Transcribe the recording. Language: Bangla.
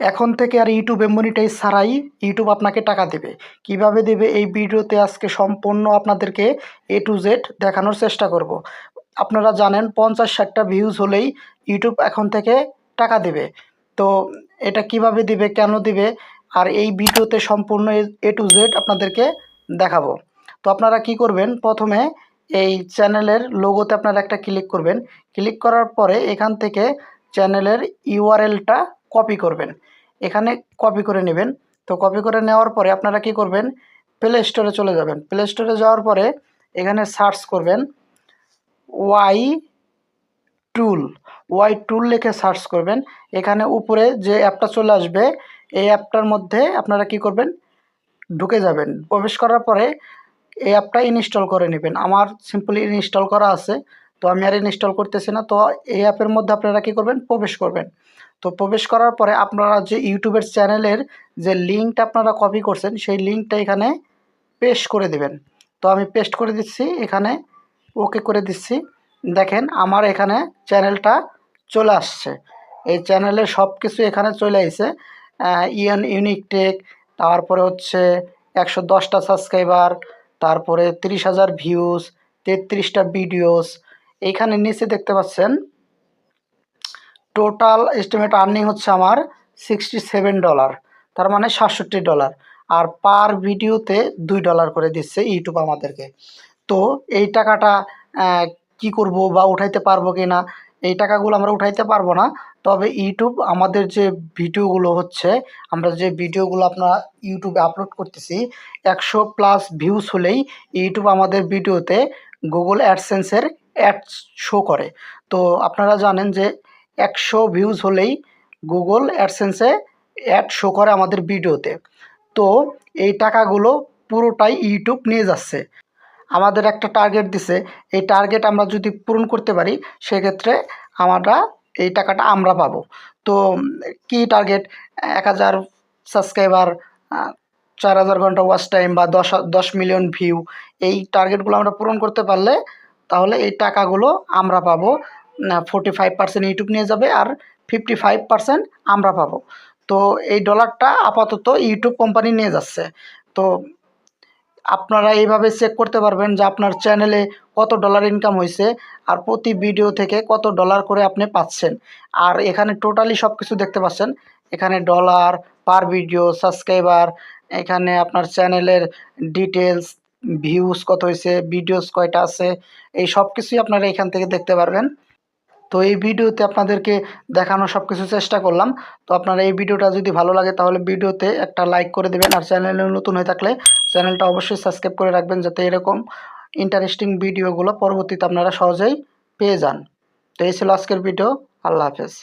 এখন থেকে আর ইউটিউবে মনিটাইজ ছাড়াই ইউটিউব আপনাকে টাকা দেবে। কীভাবে দেবে এই ভিডিওতে আজকে সম্পূর্ণ আপনাদেরকে এ টু জেড দেখানোর চেষ্টা করব। আপনারা জানেন পঞ্চাশ ষাটটা ভিউজ হলেই ইউটিউব এখন থেকে টাকা দেবে। তো এটা কীভাবে দিবে, কেন দিবে, আর এই ভিডিওতে সম্পূর্ণ এ টু জেড আপনাদেরকে দেখাবো। তো আপনারা কি করবেন, প্রথমে এই চ্যানেলের লোগোতে আপনারা একটা ক্লিক করবেন। ক্লিক করার পরে এখান থেকে চ্যানেলের ইউআরএলটা কপি করবেন। এখানে কপি করে নেবেন। তো কপি করে নেওয়ার পরে আপনারা কি করবেন? প্লে স্টোরে চলে যাবেন। প্লে স্টোরে যাওয়ার পরে এখানে সার্চ করবেন ওয়াই টুল ওয়াই টুল লিখে সার্চ করবেন। এখানে উপরে যে অ্যাপটা চলে আসবে, এই অ্যাপটার মধ্যে আপনারা কি করবেন? ঢুকে যাবেন। প্রবেশ করার পরে এই অ্যাপটা ইনস্টল করে নেবেন। আমার সিম্পলি ইনস্টল করা আছে, তো আমি আর ইনস্টল করতেছি না। তো এই অ্যাপের মধ্যে আপনারা কি করবেন? প্রবেশ করবেন। তো প্রবেশ করার পরে আপনারা যে ইউটিউবের চ্যানেলের যে লিঙ্কটা আপনারা কপি করছেন, সেই লিঙ্কটা এখানে পেস্ট করে দিবেন। তো আমি পেস্ট করে দিচ্ছি, এখানে ওকে করে দিচ্ছি। দেখেন আমার এখানে চ্যানেলটা চলে আসছে। এই চ্যানেলের সব কিছু এখানে চলে আসছে ইয়ন ইউনিক টেক তারপরে হচ্ছে একশো দশটা সাবস্ক্রাইবার তারপরে তিরিশ হাজার ভিউজ তেত্রিশটা ভিডিওস এইখানে নিচে দেখতে পাচ্ছেন টোটাল এস্টিমেট আর্নিং হচ্ছে আমার সিক্সটি সেভেন ডলার তার মানে সাতষট্টি ডলার আর পার ভিডিওতে দুই ডলার করে দিচ্ছে ইউটিউব আমাদেরকে। তো এই টাকাটা কি করব বা উঠাইতে পারব কি না এই টাকাগুলো আমরা উঠাইতে পারব না, তবে ইউটিউব আমাদের যে ভিডিওগুলো হচ্ছে, আমরা যে ভিডিওগুলো আপনার ইউটিউবে আপলোড করতেছি, একশো প্লাস ভিউজ হলেই ইউটিউব আমাদের ভিডিওতে গুগল অ্যাডসেন্সের অ্যাড শো করে। তো আপনারা জানেন যে একশো ভিউজ হলেই গুগল অ্যাডসেন্সে অ্যাড শো করে আমাদের ভিডিওতে। তো এই টাকাগুলো পুরোটাই ইউটিউব নিয়ে যাচ্ছে। আমাদের একটা টার্গেট দিছে। এই টার্গেট আমরা যদি পূরণ করতে পারি, সেক্ষেত্রে আমরা এই টাকাটা আমরা পাবো। তো কি টার্গেট এক হাজার সাবস্ক্রাইবার চার হাজার ঘণ্টা ওয়াচ টাইম বা দশ দশ মিলিয়ন ভিউ এই টার্গেটগুলো আমরা পূরণ করতে পারলে তাহলে এই টাকাগুলো আমরা পাবো। ফোর্টি ফাইভ পার্সেন্ট ইউটিউব নিয়ে যাবে আর ফিফটি ফাইভ পার্সেন্ট আমরা পাবো। তো এই ডলারটা আপাতত ইউটিউব কোম্পানি নিয়ে যাচ্ছে। তো আপনারা এইভাবে চেক করতে পারবেন যে আপনার চ্যানেলে কত ডলার ইনকাম হয়েছে আর প্রতি ভিডিও থেকে কত ডলার করে আপনি পাচ্ছেন। আর এখানে টোটালি সব কিছু দেখতে পাচ্ছেন। এখানে ডলার পার ভিডিও সাবস্ক্রাইবার এখানে আপনার চ্যানেলের ডিটেলস ভিউজ কত হয়েছে ভিডিওস কয়টা আছে, এই সব কিছুই আপনারা এখান থেকে দেখতে পারবেন। তো এই ভিডিওতে আপনাদেরকে দেখানো সব কিছু চেষ্টা করলাম। তো আপনারা এই ভিডিওটা যদি ভালো লাগে তাহলে ভিডিওতে একটা লাইক করে দেবেন আর চ্যানেলে নতুন হয়ে থাকলে চ্যানেলটা অবশ্যই সাবস্ক্রাইব করে রাখবেন যাতে এরকম ইন্টারেস্টিং ভিডিওগুলো পরবর্তীতে আপনারা সহজেই পেয়ে যান। তো এই ছিল আজকের ভিডিও। আল্লাহ হাফেজ।